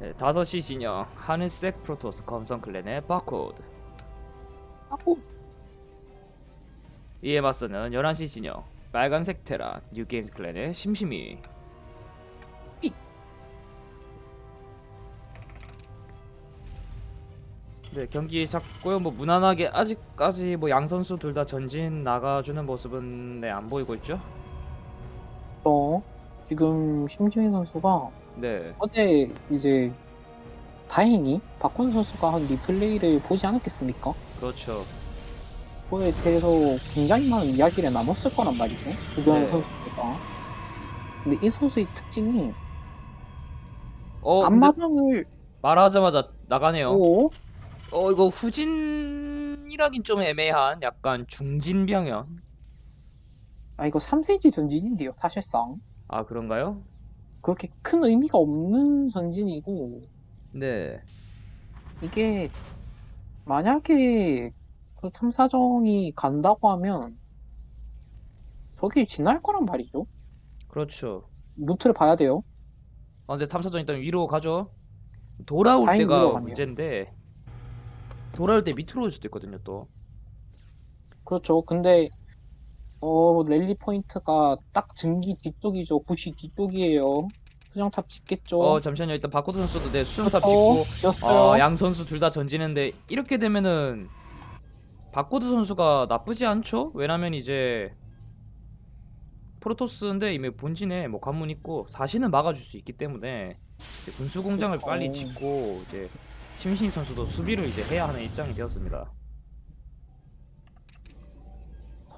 네, 5시 진영. 하늘색 프로토스 검성 클랜의 바코드. 하고 이에 맞서는 11시 진영. 빨간색 테란 뉴게임즈 클랜의 심심이. 삐. 네 경기 잡고요. 뭐 무난하게 아직까지 뭐 양 선수 둘 다 전진 나가주는 모습은 네안 보이고 있죠? 어, 지금 심지민 선수가 네 어제 이제 다행히 박훈 선수가 한 리플레이를 보지 않았겠습니까? 그렇죠 그거에 대해서 굉장히 많은 이야기를 나눴을 거란 말이죠. 주변 네. 선수들과. 근데 이 선수의 특징이 어 근데 앞마당을 말하자마자 나가네요 오, 어 이거 후진이라긴 좀 애매한 약간 중진 병영 아 이거 3세지 전진인데요, 사실상. 아 그런가요? 그렇게 큰 의미가 없는 전진이고 네 이게 만약에 그 탐사정이 간다고 하면 저기 지날 거란 말이죠. 그렇죠 루트를 봐야 돼요. 아 근데 탐사전 일단 위로 가죠 돌아올 다행히 위로 때가 가네요. 문제인데 돌아올 때 밑으로 올 수도 있거든요 또 그렇죠. 근데 어 랠리 포인트가 딱 증기 뒤쪽이죠. 부시 뒤쪽이에요. 수정탑 짓겠죠. 어 잠시만요 일단 바코드 선수도 네 수정탑 어, 짓고. 어, 양 선수 둘 다 전지는데 이렇게 되면은 바코드 선수가 나쁘지 않죠? 왜냐면 이제 프로토스인데 이미 본진에 뭐 관문 있고 사신은 막아줄 수 있기 때문에 이제 군수 공장을 그렇죠. 빨리 짓고 이제 심신 선수도 수비를 이제 해야 하는 입장이 되었습니다.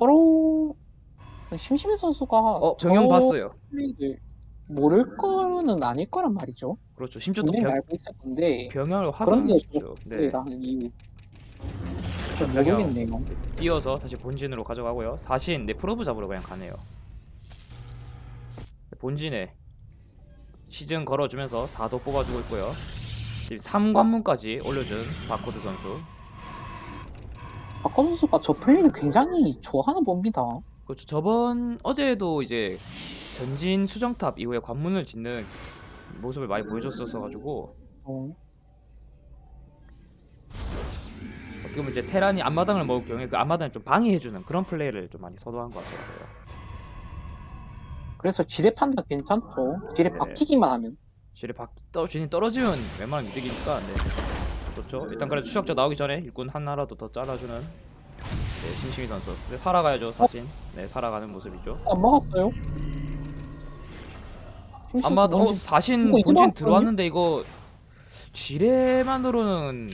서로 심심해 선수가 어 정형 저 봤어요. 플레이를 모를 거는 아닐 거란 말이죠. 그렇죠. 심지어 또 분명히 병, 알고 있을 건데 병영을 그런데 하거든요. 네. 플레이라는 이유. 잘 병영. 모르겠네요. 뛰어서 다시 본진으로 가져가고요. 사신 네 프로브 잡으러 그냥 가네요. 본진에 시즌 걸어주면서 4도 뽑아주고 있고요. 지금 3관문까지 올려준 바코드 선수. 박호 선수가 저 플레이를 굉장히 좋아하는 봅니다. 그렇죠. 저번 어제도 이제 전진 수정탑 이후에 관문을 짓는 모습을 많이 보여줬었어 가지고 어, 어떻게 보면 이제 테란이 앞마당을 먹을 경우에 그 앞마당을 좀 방해해주는 그런 플레이를 좀 많이 선호한 것 같더라고요. 그래서 지뢰 판단 괜찮죠. 지뢰 네. 박히기만 하면. 실이 박 떠, 떨어지면 웬만하면 이득이니까 네. 좋죠. 일단 그래도 추적자 나오기 전에 일꾼 하나라도 더 잘라주는 네, 심심이 선수. 네, 살아가야죠 사진. 네, 살아가는 모습이죠. 안 막았어요. 아마 어, 사신 이거 이제 본진? 들어왔는데 이거 지뢰만으로는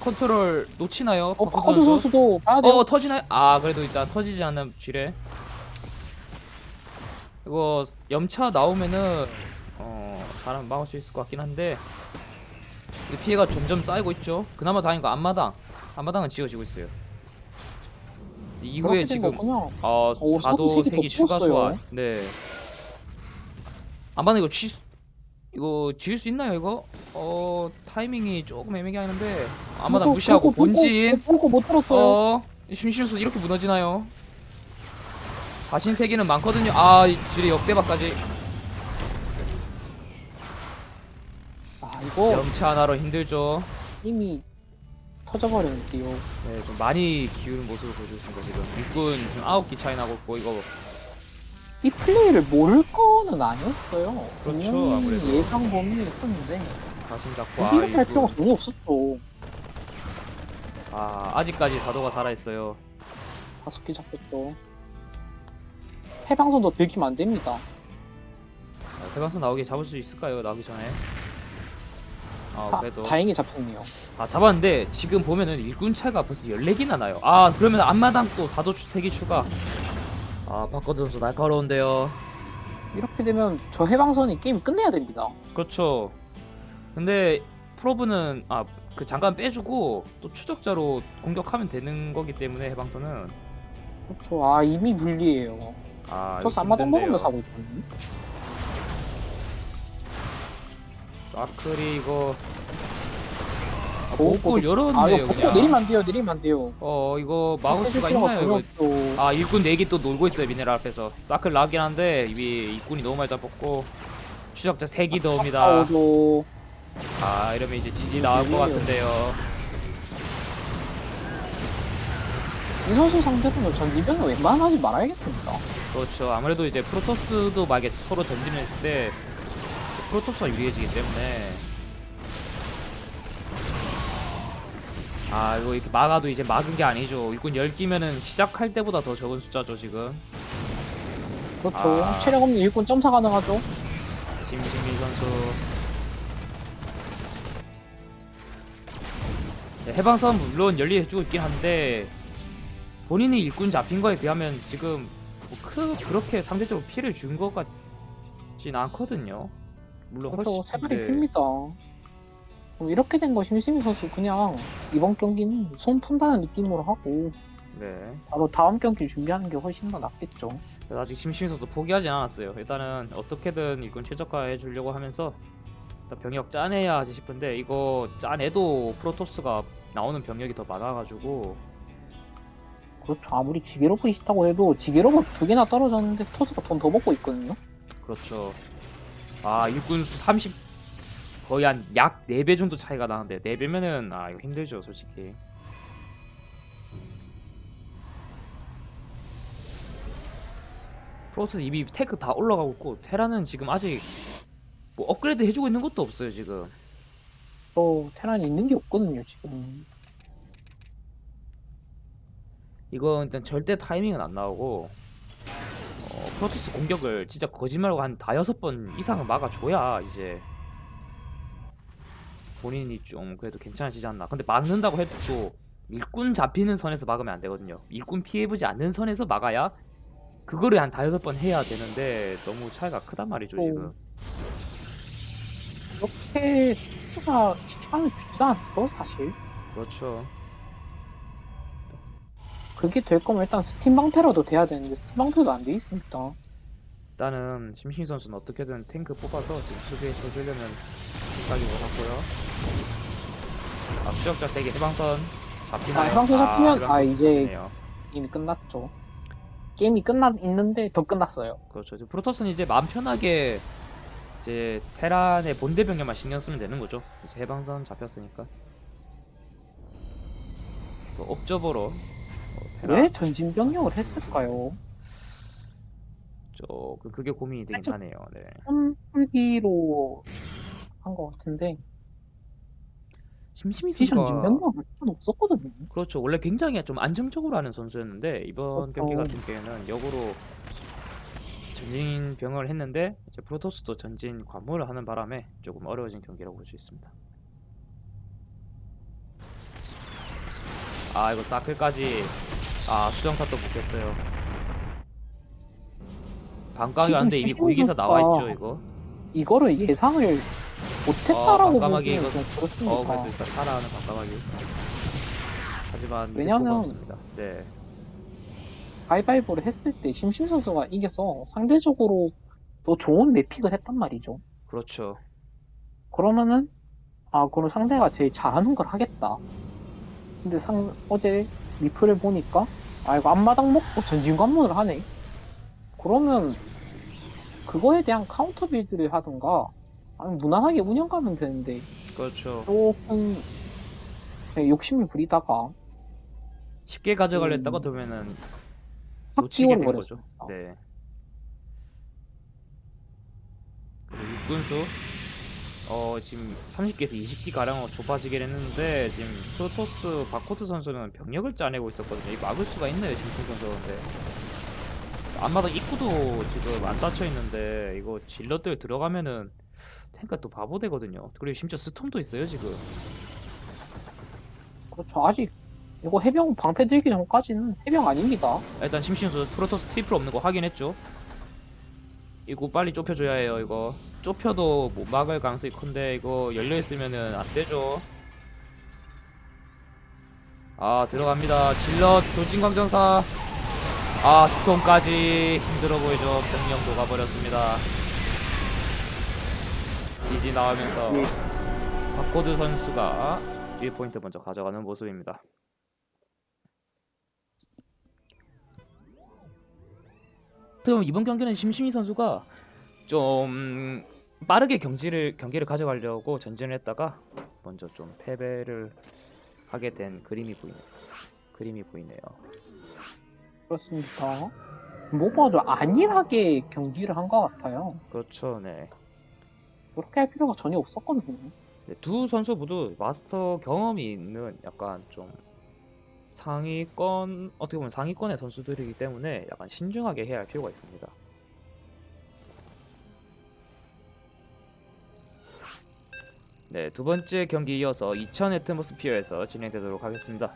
컨트롤 놓치나요? 어, 박호두 선수? 선수도 봐야 돼요. 어 터지나요? 아 그래도 일단 터지지 않는 지뢰. 이거 염차 나오면은 어 잘하면 막을 수 있을 것 같긴 한데 이 피해가 점점 쌓이고 있죠. 그나마 다행인 거 앞마당. 앞마당은 지어지고 있어요. 이후에 지금 거구나. 어 오, 사도 4도 색이 더 3기 추가 추웠어요. 소환. 네. 앞마당 이거 취 이거 지을 수 있나요 이거? 어 타이밍이 조금 애매하는데 앞마당 보고, 무시하고 본진. 못 들었어요. 어, 심심수 이렇게 무너지나요? 자신 세계는 많거든요. 아, 이 지뢰 역대박까지 아 이거 염차 하나로 힘들죠. 이미 터져버렸는데요. 네, 좀 많이 기우는 모습을 보여주고 있습니다. 지금 일꾼 지금 9기 차이 나고 있고 이거 이 플레이를 모를 거는 아니었어요. 그렇죠, 분명히 아무래도. 예상 범위에 있었는데 자신 잡고 굳이 이렇게 할. 필요가 전혀 없었죠. 아, 아직까지 사도가 살아 있어요. 다섯 개 잡혔죠. 해방선도 들키면 안 됩니다. 아, 대방선 나오게 잡을 수 있을까요? 나오기 전에. 아, 아, 그래도 다행히 잡혔네요. 아, 잡았는데 지금 보면은 일꾼 차가 벌써 14개나 나요. 아, 그러면 앞마당 또 사도 3개 추가. 아, 바꿔드 선수 날카로운데요. 이렇게 되면 저 해방선이 게임 끝내야 됩니다. 그렇죠. 근데 프로브는 아 그 잠깐 빼주고 또 추적자로 공격하면 되는 거기 때문에 해방선은 그렇죠. 아 이미 불리해요. 아저 이거 힘든데요. 먹으면서 하고 있거든요. 아크리 이거 아, 오, 목골 아 열었네요 이거 복도 그냥. 내리면 안 돼요. 내리면 안 돼요. 어 이거 막을 해줄 수가 필요가 있나요 이거? 없죠. 아 일꾼 4개 또 놀고 있어요 미네랄 앞에서 사클 나긴 한데 위에 일꾼이 너무 많이 잡혔고 추적자 3기 더 옵니다. 나오죠. 아 이러면 이제 지지 나올 것 같은데요. 이 선수 상대로는 전지변은 웬만하면 하지 말아야겠습니다. 그렇죠. 아무래도 이제 프로토스도 막에 서로 전진을 했을 때 프로토스가 유리해지기 때문에 아 이거 이렇게 막아도 이제 막은 게 아니죠. 일꾼 10기면은 시작할 때보다 더 적은 숫자죠 지금. 그렇죠. 아. 체력 없는 일꾼 점사 가능하죠. 심신민 선수. 네, 해방 싸움 물론 열리해주고 있긴 한데 본인이 일꾼 잡힌 거에 비하면 지금 뭐 크, 그렇게 상대적으로 피해를 준 것 같진 않거든요. 물론 그렇죠. 훨씬 세 발이 네, 핍니다. 그럼 이렇게 된 거 심시민 선수 그냥 이번 경기는 손 푼다는 느낌으로 하고 네. 바로 다음 경기 준비하는 게 훨씬 더 낫겠죠. 그래서 아직 심심히 선수 포기하진 않았어요. 일단은 어떻게든 일꾼 최적화해 주려고 하면서 일단 병력 짜내야 하지 싶은데 이거 짜내도 프로토스가 나오는 병력이 더 많아가지고 그렇죠. 아무리 지게로봇이 있다고 해도 지게로봇 두 개나 떨어졌는데 토스가 돈 더 먹고 있거든요. 그렇죠. 아 일꾼수 30 거의 한 약 4배 정도 차이가 나는데 4배면은 아 이거 힘들죠 솔직히. 프로토스 이미 테크 다 올라가고 있고 테라는 지금 아직 뭐 업그레이드 해주고 있는 것도 없어요 지금. 또 테란이 있는 게 없거든요 지금. 이거 일단 절대 타이밍은 안 나오고 어, 프로토스 공격을 진짜 거짓말하고 한 다여섯 번 이상은 막아줘야 이제 본인이 좀 그래도 괜찮아지지 않나 근데 막는다고 해도 또 일꾼 잡히는 선에서 막으면 안 되거든요 일꾼 피해보지 않는 선에서 막아야 그거를 한 다여섯 번 해야 되는데 너무 차이가 크단 말이죠 오. 지금 이렇게 토스가 시간을 주지도 않고 사실. 그렇죠 그게 될 거면 일단 스팀 방패라도 돼야 되는데 스팀 방패도 안 돼 있습니다. 일단은 심신희 선수는 어떻게든 탱크 뽑아서 지금 수비에 쳐주려면 생각이 같고요. 아 추적자 세개 해방선 잡히나요? 아, 해방선 잡히면- 해방선 아, 이제- 잡히네요. 이미 끝났죠. 게임이 끝나 있는데 더 끝났어요. 그렇죠. 이제 프로토스는 이제 마음 편하게 이제 테란의 본대 병력만 신경 쓰면 되는 거죠. 이제 해방선 잡혔으니까. 또 옵저버로 왜 전진 병력을 했을까요? 조금 그게 고민이 되긴 살짝- 하네요. 네. 풀기로 한 것 같은데 심심히 시전 선수가 진 병력은 없었거든요. 그렇죠. 원래 굉장히 좀 안정적으로 하는 선수였는데 이번 그렇죠. 경기 같은 경우에는 역으로 전진 병을 했는데 이제 프로토스도 전진 관무를 하는 바람에 조금 어려워진 경기라고 볼 수 있습니다. 아 이거 사클까지 아 수정탑 도 못겠어요. 반각이 지금 왔는데 이미 고위기사 나와 선수가 있죠 이거. 이거를 예상을 못했다라고 과감하게 보기에는 이거- 좀 그렇습니다. 어 그래도 일단 살아하는 반각이. 하지만 왜냐면-. 네. 가위바위보를 했을 때 심심 선수가 이겨서 상대적으로 더 좋은 매픽을 했단 말이죠. 그렇죠. 그러면은 아 그럼 상대가 제일 잘하는 걸 하겠다. 근데 상 어제 리플을 보니까 아 이거 앞마당 먹고 전진 관문을 하네. 그러면 그거에 대한 카운터 빌드를 하든가 아니 무난하게 운영 가면 되는데 그렇죠. 조금 그냥 욕심을 부리다가 쉽게 가져가려 음. 했다가 보면은 확 놓치게 된 거죠. 네. 그리고 육군수 어 지금 30기에서 20기 가량으로 좁아지긴 했는데 지금 프로토스 바코트 선수는 병력을 짜내고 있었거든요. 이 막을 수가 있나요, 심슨 선수인데. 앞마당 입구도 지금 안 닫혀 있는데 이거 질럿들 들어가면은 탱크가 또 바보 되거든요. 그리고 심지어 스톰도 있어요 지금. 그렇죠 아직 이거 해병 방패 들기 전까지는 해병 아닙니다. 일단 심신 선수 프로토스 트리플 없는 거 확인했죠. 이거 빨리 좁혀줘야 해요. 이거 좁혀도 못 막을 가능성이 큰데 이거 열려 있으면은 안 되죠. 아 들어갑니다. 질럿 돌진광전사. 아 스톰까지 힘들어 보이죠. 병력 녹아버렸습니다. 지지 나오면서 네. 박코드 선수가 1포인트 먼저 가져가는 모습입니다. 그럼 이번 경기는 심심희 선수가 좀 빠르게 경기를 경기를 가져가려고 전진을 했다가 먼저 좀 패배를 하게 된 그림이 보이네요. 그림이 보이네요. 그렇습니다. 무엇보다도 안일하게 경기를 한 것 같아요. 그렇죠, 네. 그렇게 할 필요가 전혀 없었거든요. 네, 두 선수 모두 마스터 경험이 있는 약간 좀 상위권 어떻게 보면 상위권의 선수들이기 때문에 약간 신중하게 해야 할 필요가 있습니다. 네, 두 번째 경기 이어서 2000 애트모스피어에서 진행되도록 하겠습니다.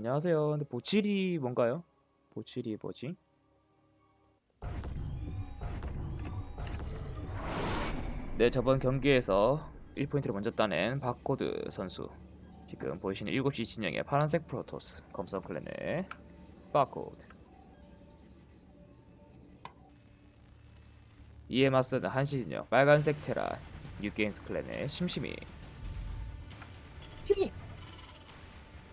안녕하세요. 근데 보칠이 뭔가요? 보칠이 뭐지? 네, 저번 경기에서 1포인트를 먼저 따낸 바코드 선수. 지금 보이시는 7시 진영의 파란색 프로토스 검사 클랜의 바코드. 이에 맞서는 한시 진영 빨간색 테라 뉴게임스 클랜의 심심이. 팀이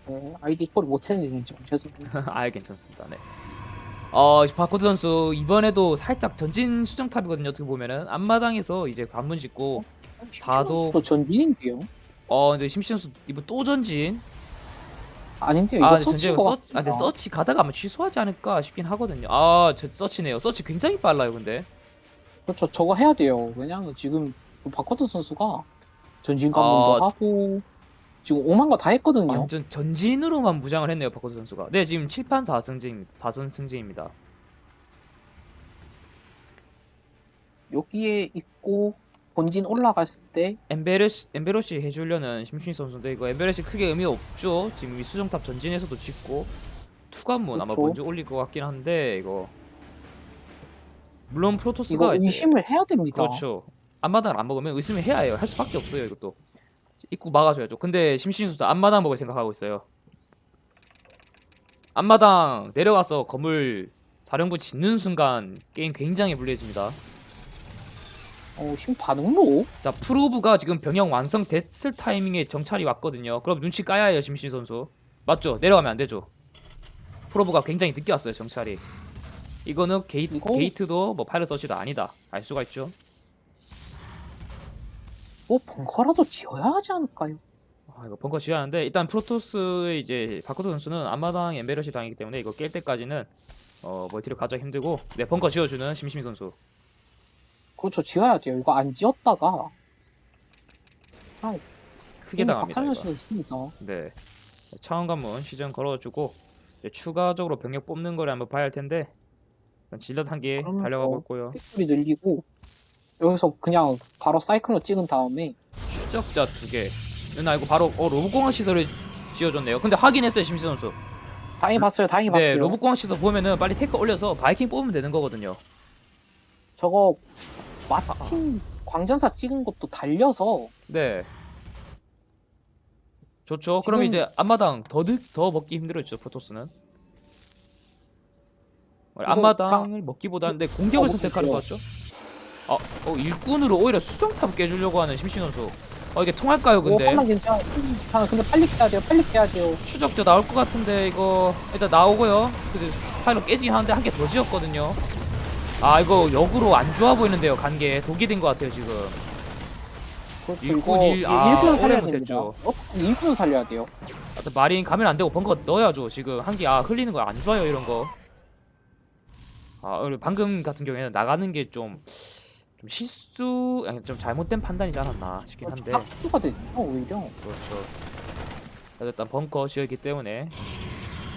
네, 아이디 처리 못했는데 좀 죄송해요. 아 괜찮습니다. 네. 어 바코드 선수 이번에도 살짝 전진 수정탑이거든요. 어떻게 보면은 앞마당에서 이제 관문 짓고 사도- 도 전진인데요? 어 이제 심시 선수 이번 또 전진. 아닌데 이거 아 서치인 전진 것 서, 같습니다. 아 근데 서치 가다가 아마 취소하지 않을까 싶긴 하거든요. 아저 서치네요. 서치 굉장히 빨라요. 근데 그렇죠. 저거 해야 돼요. 왜냐하면 지금 그 바코드 선수가 전진 관문도 아. 하고 지금 오만 거 다 했거든요. 완전 전진으로만 무장을 했네요. 바코드 선수가. 네 지금 7판 4승진 4선 승진입니다. 여기에 있고 본진 올라갔을 때 엠베르시 엠베로시 해주려는 심신이 선수인데 이거 엠베르시 크게 의미 없죠. 지금 이 수정탑 전진에서도 짓고 투관문 아마 그쵸. 먼저 올릴 것 같긴 한데 이거 물론 이거 프로토스가 이제 의심을 해야 됩니다. 그렇죠. 앞마당을 안 먹으면 의심을 해야 해요. 할 수밖에 없어요 이것도. 입구 막아줘야죠. 근데 심신이 선수 앞마당 먹을 생각하고 있어요. 앞마당 내려와서 건물 사령부 짓는 순간 게임 굉장히 불리해집니다. 어, 힘 반응로? 자 프로브가 지금 병영 완성됐을 타이밍에 정찰이 왔거든요. 그럼 눈치 까야 해요 심신 선수. 맞죠? 내려가면 안 되죠. 프로브가 굉장히 늦게 왔어요 정찰이. 이거는 게이, 이거- 게이트도 뭐 파일럿 서치도 아니다. 알 수가 있죠. 뭐 벙커라도 지어야 하지 않을까요? 아 이거 벙커 지어야 하는데 일단 프로토스의 이제 바코드 선수는 앞마당 엠베러시 당이기 때문에 이거 깰 때까지는 어 멀티를 가져 힘들고 네 벙커 지어주는 심심이 선수. 그렇죠. 지어야 돼요. 이거 안 지었다가 크게 이미 당합니다. 이거. 있습니다. 네. 차원 관문 시전 걸어주고 이제 추가적으로 병력 뽑는 거를 한번 봐야 할 텐데 일단 질럿 한 개 그러면 달려가고 뭐- 있고요. 팩토리 늘리고 여기서 그냥 바로 사이클로 찍은 다음에 추적자 두 개. 나 이거 바로 어 로봇공학 시설을 지어줬네요. 근데 확인했어요 심시 선수. 다행히 봤어요. 다행히 네 봤어요. 로봇공학 시설 보면은 빨리 테크 올려서 바이킹 뽑으면 되는 거거든요. 저거 마침 광전사 찍은 것도 달려서 네. 좋죠. 그럼 지금- 이제 앞마당 더, 득, 더 먹기 힘들어지죠 프로토스는. 앞마당을 먹기보다는 네, 공격을 어, 선택하는 것 같죠. 아, 어, 일꾼으로 오히려 수정탑 깨주려고 하는 심신 선수. 어 이게 통할까요 뭐 근데? 하나 괜찮아. 괜찮아. 근데 빨리 깨야 돼요. 빨리 깨야 돼요. 추적자 나올 것 같은데 이거 일단 나오고요. 근데 파일럿 깨지긴 하는데 한 개 더 지었거든요. 아 이거 역으로 안 좋아 보이는데요 간 게 독이 된 것 같아요 지금. 그렇죠. 일꾼 이거 일- 아, 일꾼 살려야 오래 됩니다. 못했죠. 어, 일꾼 살려야 돼요. 하여튼 마린 가면 안 되고 벙커 넣어야죠 지금 한 개 아 흘리는 거 안 좋아요 이런 거. 아 그리고 방금 같은 경우에는 나가는 게 좀 좀 실수 아니 좀 잘못된 판단이지 않았나 싶긴 한데 각수가 됐죠 오히려. 그렇죠. 그래서 일단 벙커 지었기 때문에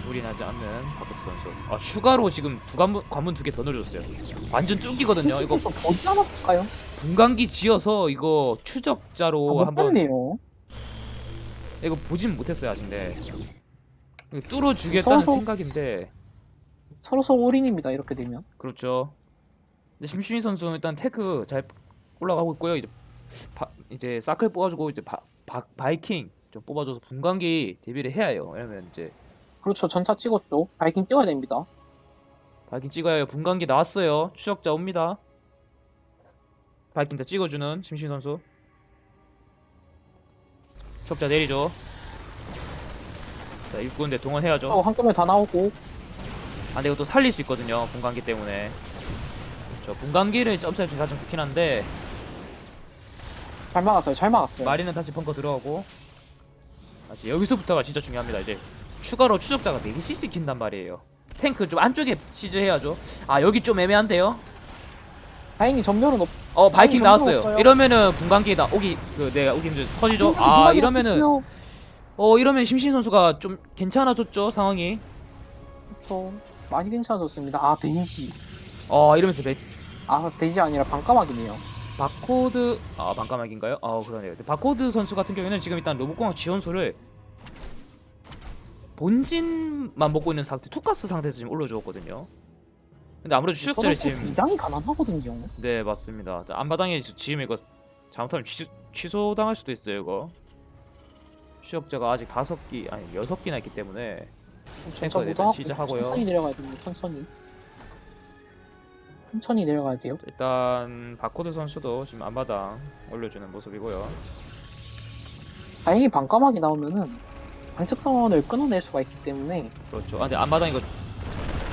무리 나지 않는 박국 선수. 아 추가로 지금 두 관문 관문 두 개더 늘려줬어요. 완전 뚝이거든요. 이거 좀 보지 않았을까요? 분광기 지어서 이거 추적자로 아, 못 한번 봤네요. 이거 보진 못했어요 아직인데 이거 뚫어주겠다는 서서- 생각인데 서로 서로 올인입니다. 이렇게 되면. 그렇죠. 근데 심심이 선수는 일단 테크 잘 올라가고 있고요. 이제 바, 이제 사클 뽑아주고 이제 바, 바, 바이킹 좀 뽑아줘서 분광기 대비를 해야 해요. 왜냐면 이제 그렇죠. 전차 찍었죠. 바이킹 띄워야 됩니다. 바이킹 찍어야 해요. 분광기 나왔어요. 추적자 옵니다. 바이킹 다 찍어주는 심신 선수. 추적자 내리죠. 자 일꾼대 동원해야죠. 어, 한꺼번에 다 나오고 아 근데 이거 또 살릴 수 있거든요 분광기 때문에 그렇죠 분광기를 좀 가장 좋긴 한데 잘 막았어요. 잘 막았어요. 마리는 다시 벙커 들어가고 아, 이제 여기서부터가 진짜 중요합니다 이제 추가로 추적자가 4개씩 시킨단 말이에요 탱크 좀 안쪽에 시즈해야죠 아 여기 좀 애매한데요 다행히 전멸은 없. 어 바이킹 아니, 나왔어요 없어요. 이러면은 분광기에다 오기 그 내가 오기 이제 터지죠 아 이러면은 어 이러면 심신 선수가 좀 괜찮아졌죠 상황이 그렇죠. 많이 괜찮아졌습니다. 아 베이지. 어 이러면서 배, 아 베이지 아니라 반까마귀네요. 바코드 아 반까마귀인가요? 아 그러네요. 근데 바코드 선수 같은 경우에는 지금 일단 로봇공학 지원소를 본진만 먹고 있는 상태, 투가스 상태에서 지금 올려주었거든요. 근데 아무래도 추적자를 지금 굉장히 가난하거든요. 네 맞습니다. 지- 지금 이거 잘못하면 취소, 취소당할 수도 있어요 이거. 추적자가 아직 다섯 기 아니 여섯 기나 있기 때문에 전차 일단 시작하고요. 천천히 내려가야 됩니다. 천천히. 천천히 내려가야 돼요. 일단 바코드 선수도 지금 앞마당 올려주는 모습이고요. 다행히 반까마귀 나오면은 관측선을 끊어낼 수가 있기 때문에 그렇죠. 아, 근데 앞마당 이거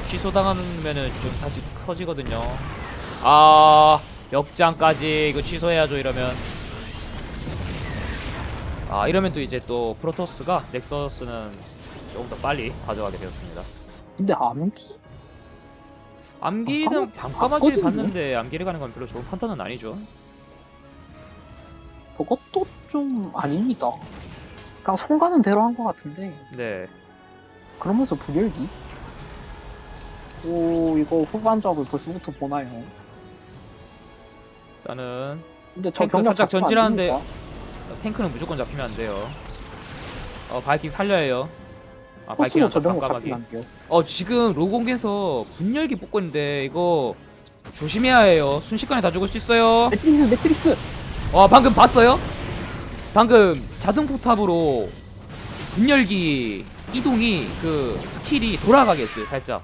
취소당하면은 좀 다시 커지거든요. 아, 역장까지 이거 취소해야죠, 이러면. 아, 이러면 또 이제 또 프로토스가 넥서스는 조금 더 빨리 가져가게 되었습니다. 근데 암기? 암기는 잠깐만기를 봤거든요. 봤는데 암기를 가는 건 별로 좋은 판단은 아니죠. 그것도 좀 아닙니다. 그냥 손 가는 대로 한 것 같은데 네. 그러면서 부결기? 오 이거 후반적을 벌써부터 보나요? 일단은 근데 저 탱크 살짝 전진하는데 됩니까? 탱크는 무조건 잡히면 안 돼요. 어, 바이킹 살려야 해요. 아, 포스도 저 병력 깜깜하게. 잡히면 안 돼요. 어 지금 로공에서 분열기 뽑고 있는데 이거 조심해야 해요 순식간에 다 죽을 수 있어요 매트릭스 매트릭스! 와 방금 봤어요? 방금 자동 포탑으로 분열기 이동이 그 스킬이 돌아가게 했어요 살짝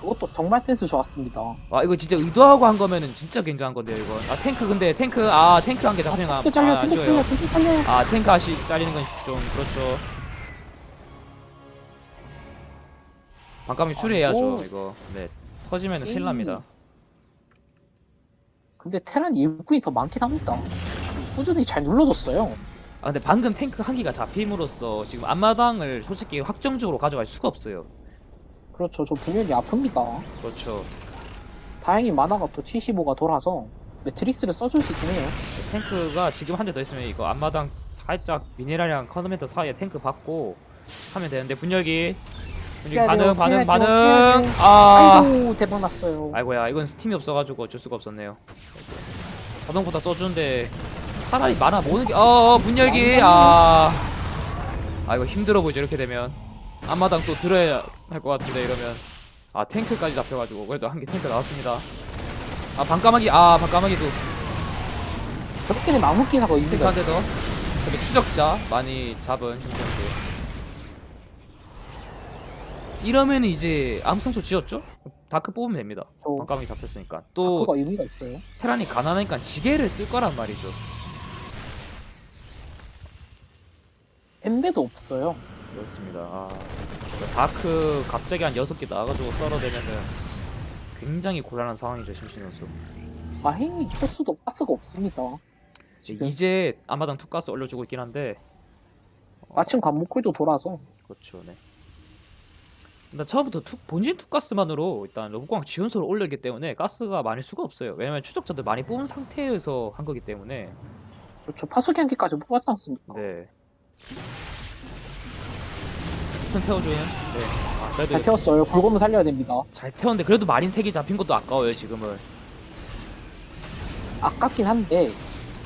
그것도 정말 센스 좋았습니다. 와 이거 진짜 의도하고 한 거면은 진짜 굉장한 건데요 이거 아 탱크 근데 탱크 아 탱크 한개 잡히는 거 탱크 잘려 아, 탱크 잘려 탱크 잘려 아 탱크 하시 잘리는 건 좀 그렇죠 반감이 수리해야죠 아이고. 이거 네 터지면은 큰일 납니다 근데 테란 일꾼이 더 많긴 합니다. 꾸준히 잘 눌러줬어요. 아 근데 방금 탱크 한 기가 잡힘으로써 지금 앞마당을 솔직히 확정적으로 가져갈 수가 없어요. 그렇죠. 저 분열이 아픕니다. 그렇죠. 다행히 만화가 또 75가 돌아서 매트릭스를 써줄 수 있긴 해요. 탱크가 지금 한 대 더 있으면 이거 앞마당 살짝 미네랄이랑 커드멘터 사이에 탱크 받고 하면 되는데 분열기 돼요, 반응 반응 돼요, 해야 반응 돼요. 아 아이고 대박 났어요. 아이고야 이건 스팀이 없어가지고 어쩔 수가 없었네요. 자동보다 써주는데 차라리 만화 모으는 게어 분열기 아 아이고 힘들어 보이죠 이렇게 되면 앞마당 또 들어야 할 것 같은데 이러면 아 탱크까지 잡혀가지고 그래도 한 개 탱크 나왔습니다. 아 반까마귀 아 반까마귀도 저렇게는 나무 기사가 탱크 있는데 한대 더. 그래도 추적자 많이 잡은 형태인데 이러면 이제 암성소 지었죠? 다크 뽑으면 됩니다. 저 반까마귀 잡혔으니까 또 다크가 의미가 있어요. 테란이 가난하니까 지게를 쓸 거란 말이죠. 엠베도 없어요. 그렇습니다. 아, 진짜 다크 갑자기 한 6개 나와가지고 썰어대면은 굉장히 곤란한 상황이죠, 심신 선수. 다행히 토스도 가스가 없습니다. 지금 이제 아마당 투가스 올려주고 있긴 한데 마침 관목콜도 돌아서 그렇죠, 네. 일단 처음부터 투, 본진 투가스만으로 일단 로봇광 지원소를 올렸기 때문에 가스가 많을 수가 없어요. 왜냐면 추적자들 많이 뽑은 상태에서 한 거기 때문에 그렇죠. 파수기 한 개까지 뽑았지 않습니까? 네. 큰 태워주는 네. 아, 그래도 잘 태웠어요. 굴곰은 살려야 됩니다. 잘 태웠는데 그래도 마린 3개 잡힌 것도 아까워요 지금은 아깝긴 한데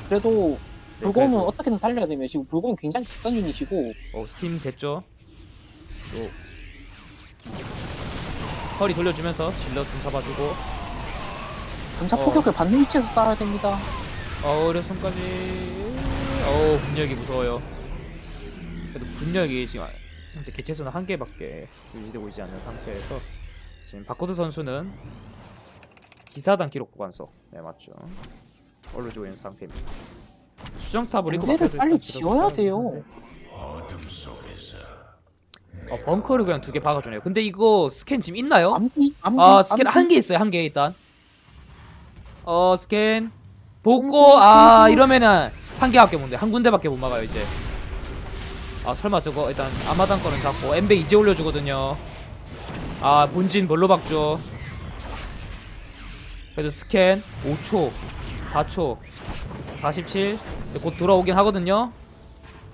그래도 네, 굴곰은 그래도. 어떻게든 살려야 되면 지금 굴곰은 굉장히 비싼 유닛이고 어 스팀 됐죠 또 허리 돌려주면서 질럿 좀 잡아주고 전차 어. 포격을 받는 위치에서 쏴야 됩니다. 어려손까지 어우 분열기 무서워요 그래도 분열기 지금 현재 개체수는 한 개밖에 유지되고 있지 않는 상태에서 지금 바코드 선수는 기사단 기록 보관소 네 맞죠 올려주고 있는 상태입니다. 수정탑을 입고 막혀도 빨리 일단 지어야 돼요. 되는데. 어, 벙커를 그냥 두 개 박아주네요. 근데 이거 스캔 지금 있나요? 암기 암기 아 스캔. 한 개 있어요 한 개 일단. 어 스캔. 복고 아 이러면은 한 개밖에 못 돼. 한 군데밖에 못 막아요 이제. 아 설마 저거 일단 아마당 거는 잡고 엠베 이제 올려주거든요. 아 본진 뭘로 박죠? 그래도 스캔 5초 4초 47곧 돌아오긴 하거든요.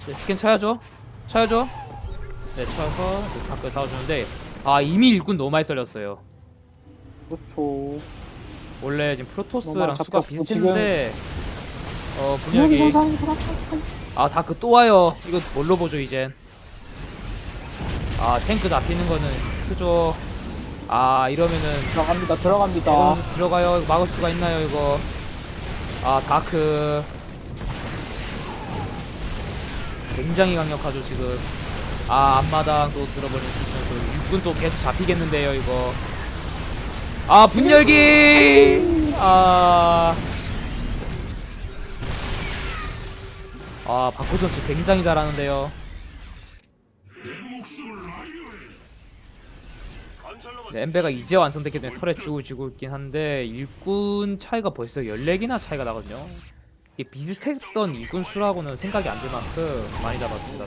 네, 스캔 쳐야죠. 쳐야죠 네 쳐서 밖을 잡아주는데 아 이미 일꾼 너무 많이 썰렸어요 그렇죠. 원래 지금 프로토스랑 수가 잡혔고, 비슷했는데 어 분명히 분열기 선사님 들어갔어. 아 다크 또 와요 이거 뭘로 보죠 이젠 아 탱크 잡히는 거는 크죠 아 이러면은 들어갑니다. 들어갑니다. 이러면서 들어가요 막을 수가 있나요 이거 아 다크 굉장히 강력하죠 지금 아 앞마당 또 들어버리는 육군 또 계속 잡히겠는데요 이거 아 분열기 아 아, 박호 선수 굉장히 잘하는데요. 네, 엠베가 이제 완성됐기 때문에 털에 주고 지고 있긴 한데 일꾼 차이가 벌써 14개나 차이가 나거든요. 이게 비슷했던 일꾼 수라고는 생각이 안 들 만큼 많이 잡았습니다.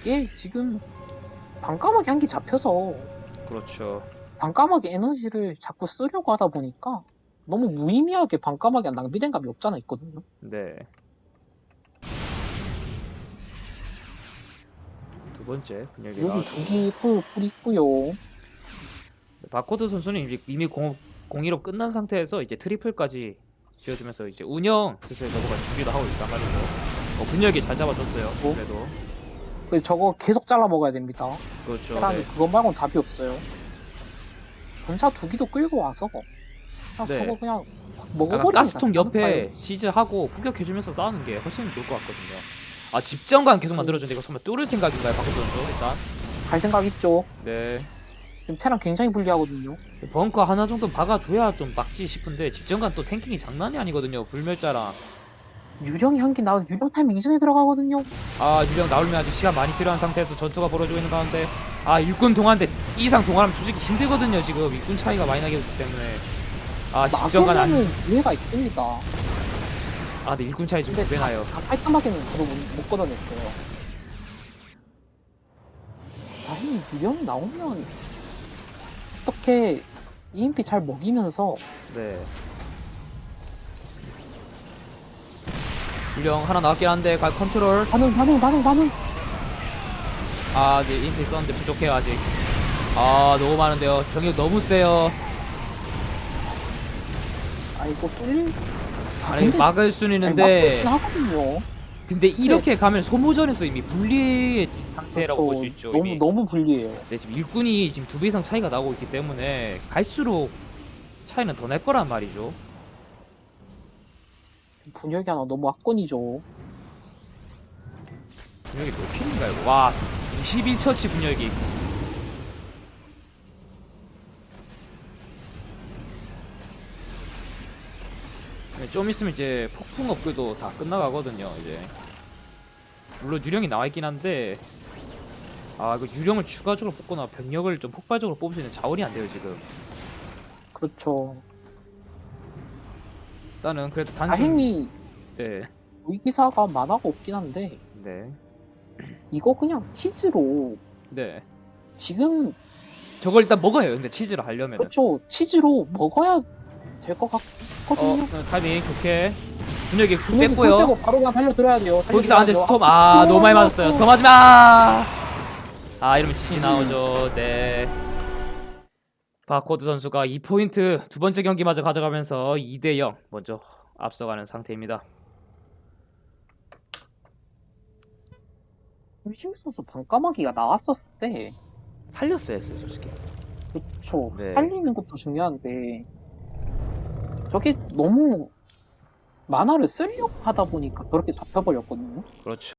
이게 지금 반까마귀 한 개 잡혀서 그렇죠. 반까마귀 에너지를 자꾸 쓰려고 하다 보니까 너무 무의미하게 반까마귀 낭비된 감이 없잖아 있거든요. 네. 두 번째 분열기가 여기 두기 풀, 풀 있고요. 바코드 선수는 이제 이미 공, 공이로 끝난 상태에서 이제 트리플까지 지어주면서 이제 운영 슬슬 넘어갈 준비도 하고 있단 말이죠. 어, 분열기 잘 잡아줬어요. 뭐? 그래도 그 저거 계속 잘라 먹어야 됩니다. 그렇죠. 계란 네. 그거 말고는 답이 없어요. 전차 두 기도 끌고 와서 그냥 네. 저거 그냥 약간 먹어버리면 가스통 옆에 시즈하고 포격해주면서 싸우는 게 훨씬 좋을 것 같거든요. 아 집정관 계속 만들어주는데 이거 정말 뚫을 생각인가요, 바코드 선수? 일단 갈 생각 있죠. 네 지금 테란 굉장히 불리하거든요. 벙커 하나 정도 박아줘야 좀 막지 싶은데 집정관 또 탱킹이 장난이 아니거든요. 불멸자랑 유령이 한개 나온 유령 타이밍 이전에 들어가거든요. 아 유령 나오려면 아직 시간 많이 필요한 상태에서 전투가 벌어지고 있는 가운데 아 일꾼 동안데 이 이상 동안하면 솔직히 힘들거든요 지금 일꾼 차이가 많이 나기 때문에 아 집정관 안... 막으면은 이해가 있습니다. 아 근데 일꾼 차이 지금 근데 두배 나요 다 깔끔하게는 그거 못, 못 걷어냈어요. 아니 유령 나오면 어떻게 EMP 잘 먹이면서 네 유령 하나 나왔긴 한데 갈 컨트롤 반응 반응 반응 반응 아 이제 인피 썼는데 부족해요 아직 아 너무 많은데요 병력 너무 세요 아이고 뚫릴 아니 근데- 막을 수는 아니, 있는데 막히긴 하거든요. 근데 이렇게 가면 소모전에서 이미 불리해진 상태라고 볼수 그렇죠. 있죠 너무 이미 너무 불리해요. 네, 지금 일꾼이 지금 두 배 이상 차이가 나고 있기 때문에 갈수록 차이는 더 날 거란 말이죠. 분열기 하나 너무 악권이죠. 분열기 몇 킬인가요? 와, 21처치 분열기. 네, 좀 있으면 이제 폭풍 업글도 다 끝나가거든요, 이제. 물론 유령이 나와 있긴 한데, 아, 이거 유령을 추가적으로 뽑거나 병력을 좀 폭발적으로 뽑을 수 있는 자원이 안 돼요, 지금. 그렇죠. 일단은 그래도 단순. 다행히 네, 위기사가 만화가 없긴 한데 네, 이거 그냥 치즈로 네. 지금 저걸 일단 먹어요. 근데 치즈를 하려면. 그렇죠 치즈로 먹어야 될 것 어, 같거든요. 그 타이밍 좋게. 분열기 훅 뺐고요. 빼고 바로 그냥 달려들어야 돼요. 거기서 안돼 스톱. 돼요. 아, 너무 많이 맞았어요. 더 맞으면 아! 아, 이러면 치즈. 나오죠. 네. 바코드 선수가 2포인트 두 번째 경기마저 가져가면서 2대 0 먼저 앞서가는 상태입니다. 유시민 선수 반까마귀가 나왔었을 때 살렸어야 했어요, 솔직히. 그렇죠 네. 살리는 것도 중요한데 저게 너무 만화를 쓰려고 하다 보니까 그렇게 잡혀버렸거든요. 그렇죠.